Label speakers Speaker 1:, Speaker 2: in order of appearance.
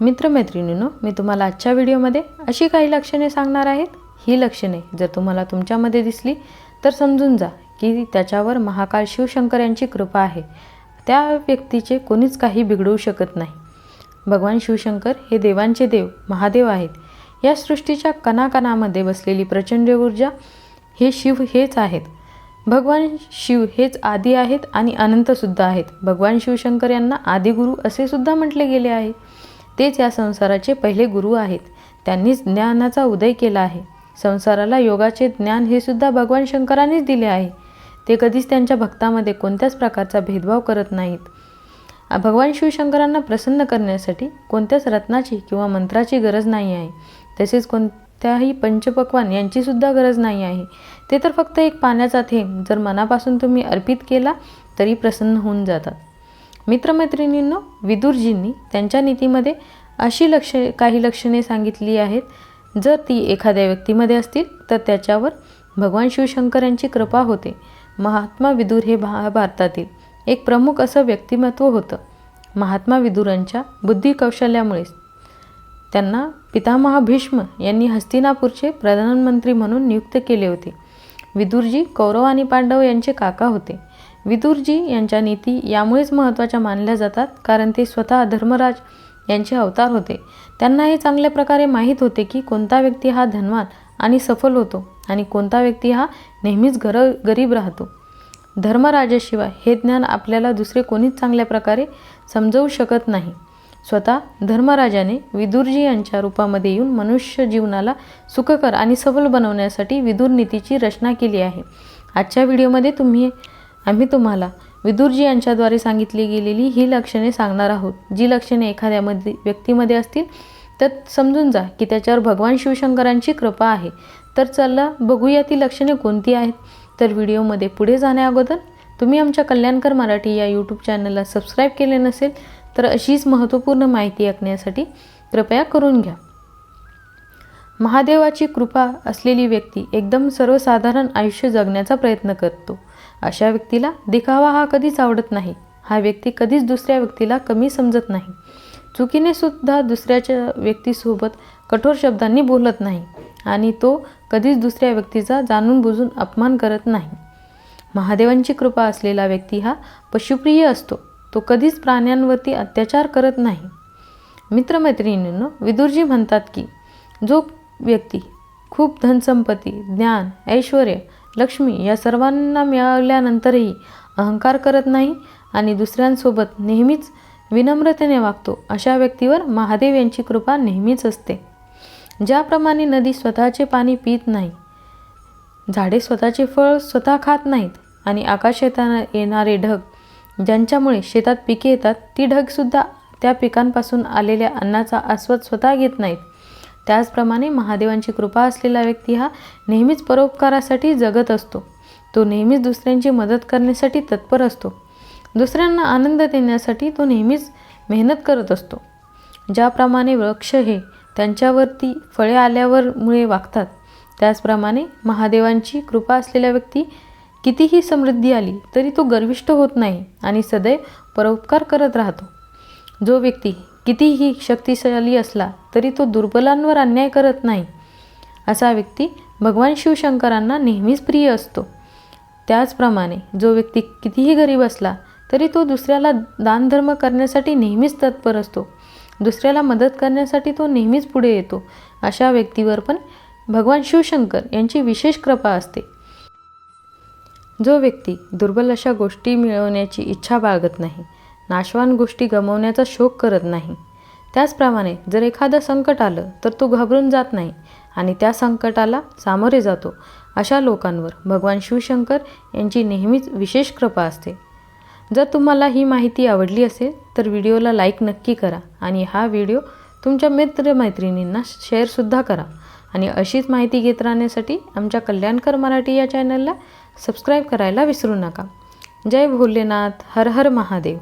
Speaker 1: मित्रमैत्रिणींनो मी तुम्हाला आजच्या व्हिडिओमध्ये अशी काही लक्षणे सांगणार आहेत ही लक्षणे जर तुम्हाला तुमच्यामध्ये दिसली तर समजून जा की त्याच्यावर महाकाल शिवशंकर यांची कृपा आहे. त्या व्यक्तीचे कोणीच काही बिघडवू शकत नाही. भगवान शिवशंकर हे देवांचे देव महादेव आहेत. या सृष्टीच्या कणाकणामध्ये बसलेली प्रचंड ऊर्जा हे शिव हेच आहेत. भगवान शिव हेच आदी आहेत आणि अनंतसुद्धा आहेत. भगवान शिवशंकर यांना आदिगुरु असे सुद्धा म्हटले गेले आहे. तेच या संसाराचे पहिले गुरु आहेत. त्यांनीच ज्ञानाचा उदय केला आहे. संसाराला योगाचे ज्ञान हे सुद्धा भगवान शंकरांनीच दिले आहे. ते कधीच त्यांच्या भक्तामध्ये कोणत्याच प्रकारचा भेदभाव करत नाहीत. भगवान शिवशंकरांना प्रसन्न करण्यासाठी कोणत्याच रत्नाची किंवा मंत्राची गरज नाही आहे. तसेच कोणत्याही पंचपक्वान यांचीसुद्धा गरज नाही आहे. ते तर फक्त एक पाण्याचा थेंब. जर मनापासून तुम्ही अर्पित केला तरी प्रसन्न होऊन जातात. मित्रमैत्रिणींनो विदुरजींनी त्यांच्या नीतीमध्ये अशी लक्ष काही लक्षणे सांगितली आहेत. जर ती एखाद्या व्यक्तीमध्ये असतील तर त्याच्यावर भगवान शिवशंकर यांची कृपा होते. महात्मा विदुर हे भा भारतातील एक प्रमुख असं व्यक्तिमत्व होतं. महात्मा विदुरांच्या बुद्धी कौशल्यामुळेच. त्यांना पितामहा भीष्म यांनी हस्तिनापूरचे प्रधानमंत्री म्हणून नियुक्त केले होते. विदुरजी कौरव आणि पांडव यांचे काका होते. विदुरजी यांच्या नीती यामुळेच महत्त्वाच्या मानल्या जातात कारण ते स्वतः धर्मराज यांचे अवतार होते. त्यांना हे चांगल्या प्रकारे माहीत होते की कोणता व्यक्ती हा धनवान आणि सफल होतो आणि कोणता व्यक्ती हा नेहमीच घर गरीब राहतो. धर्मराजाशिवाय हे ज्ञान आपल्याला दुसरे कोणीच चांगल्या प्रकारे समजवू शकत नाही. स्वतः धर्मराजाने विदुरजी यांच्या रूपामध्ये येऊन मनुष्य जीवनाला सुखकर आणि सफल बनवण्यासाठी विदुर नीतीची रचना केली आहे. आजच्या व्हिडिओमध्ये तुम्ही आम्ही तुम्हाला विदुरजी यांच्याद्वारे सांगितली गेलेली ही लक्षणे सांगणार आहोत. जी लक्षणे एखाद्यामध्ये व्यक्तीमध्ये असतील तर समजून जा की त्याच्यावर भगवान शिवशंकरांची कृपा आहे. तर चला बघूया ती लक्षणे कोणती आहेत. तर व्हिडिओमध्ये पुढे जाण्याअगोदर तुम्ही आमच्या कल्याणकर मराठी या यूट्यूब चॅनलला सबस्क्राईब केले नसेल तर अशीच महत्त्वपूर्ण माहिती ऐकण्यासाठी कृपया करून घ्या. महादेवाची कृपा असलेली व्यक्ती एकदम सर्वसाधारण आयुष्य जगण्याचा प्रयत्न करतो. अशा व्यक्तीला दिखावा हा कधीच आवडत नाही. हा व्यक्ती कधीच दुसऱ्या व्यक्तीला कमी समजत नाही. चुकीने सुद्धा दुसऱ्याच्या व्यक्तीसोबत कठोर शब्दांनी बोलत नाही आणि तो कधीच दुसऱ्या व्यक्तीचा जाणून बुजून अपमान करत नाही. महादेवांची कृपा असलेला व्यक्ती हा पशुप्रिय असतो. तो कधीच प्राण्यांवरती अत्याचार करत नाही. मित्रमैत्रिणींनो विदुरजी म्हणतात की जो व्यक्ती खूप धनसंपत्ती ज्ञान ऐश्वर लक्ष्मी या सर्वांना मिळाल्यानंतरही अहंकार करत नाही आणि दुसऱ्यांसोबत नेहमीच विनम्रतेने वागतो अशा व्यक्तीवर महादेव यांची कृपा नेहमीच असते. ज्याप्रमाणे नदी स्वतःचे पाणी पित नाही झाडे स्वतःचे फळ स्वतः खात नाहीत आणि आकाशात येणारे ढग ज्यांच्यामुळे शेतात पिके येतात ती ढगसुद्धा त्या पिकांपासून आलेल्या अन्नाचा आस्वाद स्वतः घेत नाहीत. त्याचप्रमाणे महादेवांची कृपा असलेला व्यक्ती हा नेहमीच परोपकारासाठी जगत असतो. तो नेहमीच दुसऱ्यांची मदत करण्यासाठी तत्पर असतो. दुसऱ्यांना आनंद देण्यासाठी तो नेहमीच मेहनत करत असतो. ज्याप्रमाणे वृक्ष हे त्यांच्यावरती फळे आल्यावर मुळे वागतात त्याचप्रमाणे महादेवांची कृपा असलेल्या व्यक्ती कितीही समृद्धी आली तरी तो गर्विष्ठ होत नाही आणि सदैव परोपकार करत राहतो. जो व्यक्ती कितीही शक्तिशाली असला तरी तो दुर्बलांवर अन्याय करत नाही. असा व्यक्ती भगवान शिवशंकरांना नेहमीच प्रिय असतो. त्याचप्रमाणे जो व्यक्ती कितीही गरीब असला तरी तो दुसऱ्याला दानधर्म करण्यासाठी नेहमीच तत्पर असतो. दुसऱ्याला मदत करण्यासाठी तो नेहमीच पुढे येतो. अशा व्यक्तीवर पण भगवान शिवशंकर यांची विशेष कृपा असते. जो व्यक्ती दुर्बल अशा गोष्टी मिळवण्याची इच्छा बाळगत नाही नाशवान गोष्टी गमवण्याचा शोक करत नाही. त्याचप्रमाणे जर एखादं संकट आलं तर तो घाबरून जात नाही आणि त्या संकटाला सामोरे जातो अशा लोकांवर भगवान शिवशंकर यांची नेहमीच विशेष कृपा असते. जर तुम्हाला ही माहिती आवडली असेल तर व्हिडिओला लाईक नक्की करा आणि हा व्हिडिओ तुमच्या मित्रमैत्रिणींना शेअरसुद्धा करा. आणि अशीच माहिती घेत राहण्यासाठी आमच्या कल्याणकर मराठी या चॅनलला सबस्क्राईब करायला विसरू नका. जय भोलेनाथ हर हर महादेव.